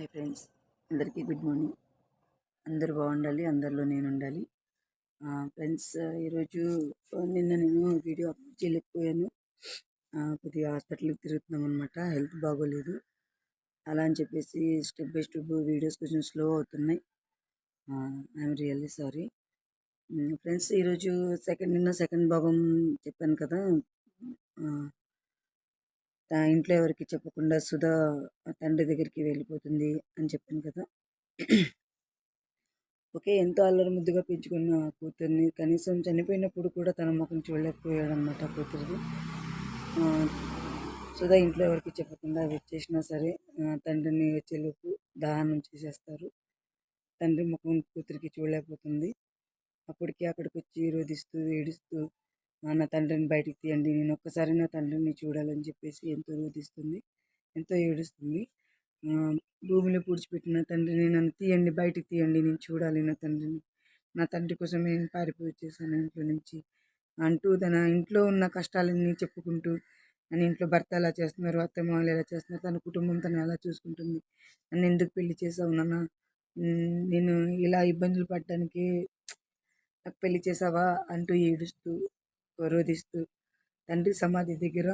Hi friends. అందరికీ good morning. అందరూ బాగుండాలి అందరిలో నేను ఉండాలి. ఫ్రెండ్స్ ఈరోజు నిన్న నేను వీడియో అప్లోడ్ చేయలేకపోయాను. కొద్దిగా హాస్పిటల్కి తిరుగుతున్నాం అనమాట హెల్త్ బాగోలేదు. అలా అని చెప్పేసి స్టెప్ బై స్టెప్ వీడియోస్ కొంచెం స్లో అవుతున్నాయి. I'm really sorry. ఫ్రెండ్స్ ఈరోజు సెకండ్ నిన్న సెకండ్ భాగం చెప్పాను కదా. ఇంట్లో ఎవరికి చెప్పకుండా సుధా తండ్రి దగ్గరికి వెళ్ళిపోతుంది అని చెప్పాను కదా. ఓకే ఎంతో అల్లరి ముద్దుగా పెంచుకున్న కూతుర్ని కనీసం చనిపోయినప్పుడు కూడా తన ముఖం చూడలేకపోయాడు అనమాట కూతురిది. సుధా ఇంట్లో ఎవరికి చెప్పకుండా వచ్చేసినా సరే తండ్రిని వచ్చేలోపు దానం చేసేస్తారు. తండ్రి ముఖం కూతురికి చూడలేకపోతుంది. అప్పటికి అక్కడికి వచ్చి రోధిస్తూ ఏడుస్తూ నా తండ్రిని బయటికి తీయండి. నేను ఒక్కసారి నా తండ్రిని చూడాలని చెప్పేసి ఎంతో రోధిస్తుంది ఎంతో ఏడుస్తుంది. భూమిలో పూడ్చిపెట్టిన తండ్రిని నన్ను తీయండి బయటికి తీయండి. నేను చూడాలి నా తండ్రిని. నా తండ్రి కోసం నేను పారిపోయి వచ్చేసాను ఇంట్లో నుంచి. అంటూ తన ఇంట్లో ఉన్న కష్టాలన్నీ చెప్పుకుంటూ నన్ను ఇంట్లో భర్త ఎలా చేస్తున్నారు అత్తమ్మ వాళ్ళు ఎలా చేస్తున్నారు తన కుటుంబం తను ఎలా చూసుకుంటుంది నన్ను ఎందుకు పెళ్ళి చేసావు నాన్న? నేను ఇలా ఇబ్బందులు పడడానికి నాకు పెళ్ళి చేసావా? అంటూ ఏడుస్తూ రోధిస్తూ తండ్రి సమాధి దగ్గర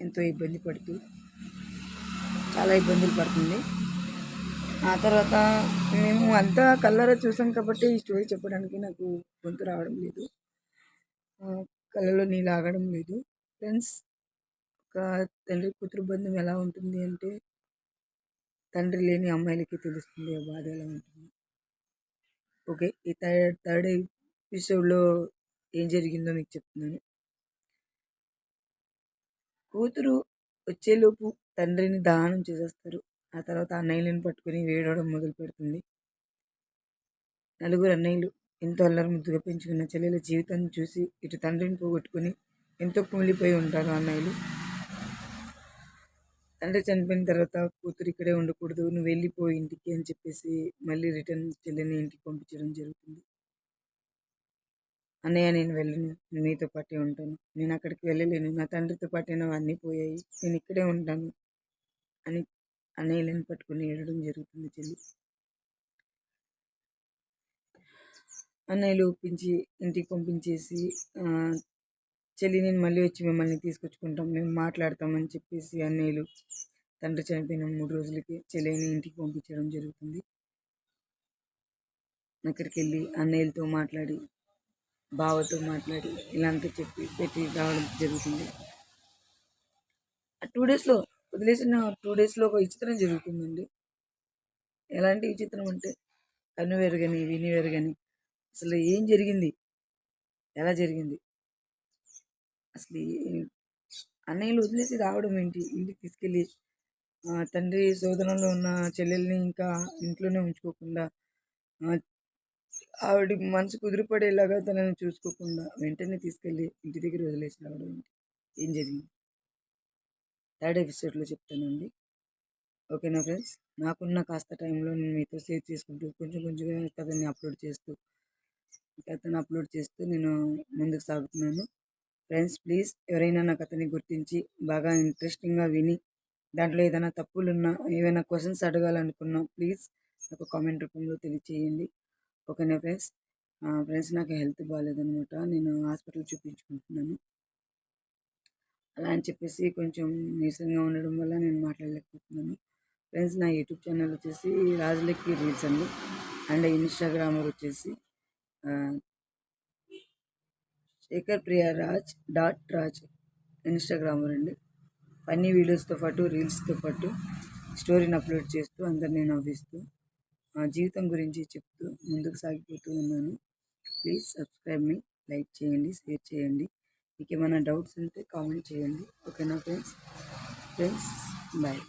ఎంతో ఇబ్బంది పడుతూ చాలా ఇబ్బందులు పడుతుంది. ఆ తర్వాత మేము అంతా కళ్ళారా చూసాం కాబట్టి ఈ స్టోరీ చెప్పడానికి నాకు గొంతు రావడం లేదు. కళ్ళలో నీళ్ళు ఆగడం లేదు. ఫ్రెండ్స్ ఒక తండ్రి కూతురు బంధం ఎలా ఉంటుంది అంటే తండ్రి లేని అమ్మాయిలకి తెలుస్తుంది ఆ బాధ ఎలా ఉంటుంది. ఓకే ఈ థర్డ్ థర్డ్ ఎపిసోడ్లో ఏం జరిగిందో మీకు చెప్తున్నాను. కూతురు వచ్చేలోపు తండ్రిని దానం చేసేస్తారు. ఆ తర్వాత అన్నయ్యలను పట్టుకుని వేడవడం మొదలు పెడుతుంది. నలుగురు అన్నయ్యలు ఎంతో అల్లరి ముద్దుగా పెంచుకున్న చెల్లెల జీవితాన్ని చూసి ఇటు తండ్రిని పోగొట్టుకుని ఎంతో కుమిలిపోయి ఉంటారు అన్నయ్యలు. తండ్రి చనిపోయిన తర్వాత కూతురు ఇక్కడే ఉండకూడదు నువ్వు వెళ్ళిపోయి ఇంటికి అని చెప్పేసి మళ్ళీ రిటర్న్ చెల్లెని ఇంటికి పంపించడం జరుగుతుంది. అన్నయ్య నేను వెళ్ళను నేను నీతో పాటే ఉంటాను. నేను అక్కడికి వెళ్ళలేను. నా తండ్రితో పాటే అన్నీ పోయాయి. నేను ఇక్కడే ఉంటాను అని అన్నయ్యలను పట్టుకుని ఏడడం జరుగుతుంది చెల్లి. అన్నయ్యలు ఒప్పించి ఇంటికి పంపించేసి చెల్లి నేను మళ్ళీ వచ్చి మిమ్మల్ని తీసుకొచ్చుకుంటాం. మేము మాట్లాడతామని చెప్పేసి అన్నయ్యలు తండ్రి చనిపోయిన మూడు రోజులకి చెల్లిని ఇంటికి పంపించడం జరుగుతుంది. అక్కడికి వెళ్ళి అన్నయ్యలతో మాట్లాడి బావతో మాట్లాడి ఇలా అంతా చెప్పి పెట్టి రావడం జరుగుతుంది. ఆ టూ డేస్లో వదిలేసిన టూ డేస్లో ఒక విచిత్రం జరుగుతుందండి. ఎలాంటి విచిత్రం అంటే కన్ను వెరగని విని వెరగని అసలు ఏం జరిగింది? ఎలా జరిగింది? అసలు అన్నయ్యలు వదిలేసి రావడం ఏంటి? ఇంటికి తీసుకెళ్ళి తండ్రి శోధనలో ఉన్న చెల్లెల్ని ఇంకా ఇంట్లోనే ఉంచుకోకుండా ఆవిడ మనసు కుదిరిపడేలాగా తనని చూసుకోకుండా వెంటనే తీసుకెళ్ళి ఇంటి దగ్గర వదిలేసి రావడం ఏం జరిగింది? థర్డ్ ఎపిసోడ్లో చెప్తానండి. ఓకేనా ఫ్రెండ్స్? నాకున్న కాస్త టైంలో నేను మీతో సేవ్ చేసుకుంటూ కొంచెం కొంచెంగా కథని అప్లోడ్ చేస్తూ కథను అప్లోడ్ చేస్తూ నేను ముందుకు సాగుతున్నాను. ఫ్రెండ్స్ ప్లీజ్ ఎవరైనా నా కథని గుర్తించి బాగా ఇంట్రెస్టింగ్గా విని దాంట్లో ఏదైనా తప్పులున్నా ఏవైనా క్వశ్చన్స్ అడగాలనుకున్నా ప్లీజ్ నాకు కామెంట్ రూపంలో తెలియచేయండి. ఓకేనా ఫ్రెండ్స్. ఫ్రెండ్స్ నాకు హెల్త్ బాగాలేదనమాట నేను హాస్పిటల్ చూపించుకుంటున్నాను. అలా అని చెప్పేసి కొంచెం నీరసంగా ఉండడం వల్ల నేను మాట్లాడలేకపోతున్నాను. ఫ్రెండ్స్ నా యూట్యూబ్ ఛానల్ వచ్చేసి రాజులెక్కి రీల్స్ అండి. అండ్ ఇన్స్టాగ్రామర్ వచ్చేసి శేఖర్ ప్రియ రాజ్ డాట్ రాజ్ ఇన్స్టాగ్రామర్ అండి. ఫన్నీ వీడియోస్తో పాటు రీల్స్తో పాటు స్టోరీని అప్లోడ్ చేస్తూ అందరినీ నవ్విస్తూ నా జీవితం గురించి చెప్తూ ముందుకు సాగిపోతూ ఉన్నాను. ప్లీజ్ సబ్స్క్రైబ్ మీ లైక్ చేయండి షేర్ చేయండి. మీకు ఏమైనా డౌట్స్ ఉంటే కామెంట్ చేయండి. ఓకేనా ఫ్రెండ్స్? Friends bye.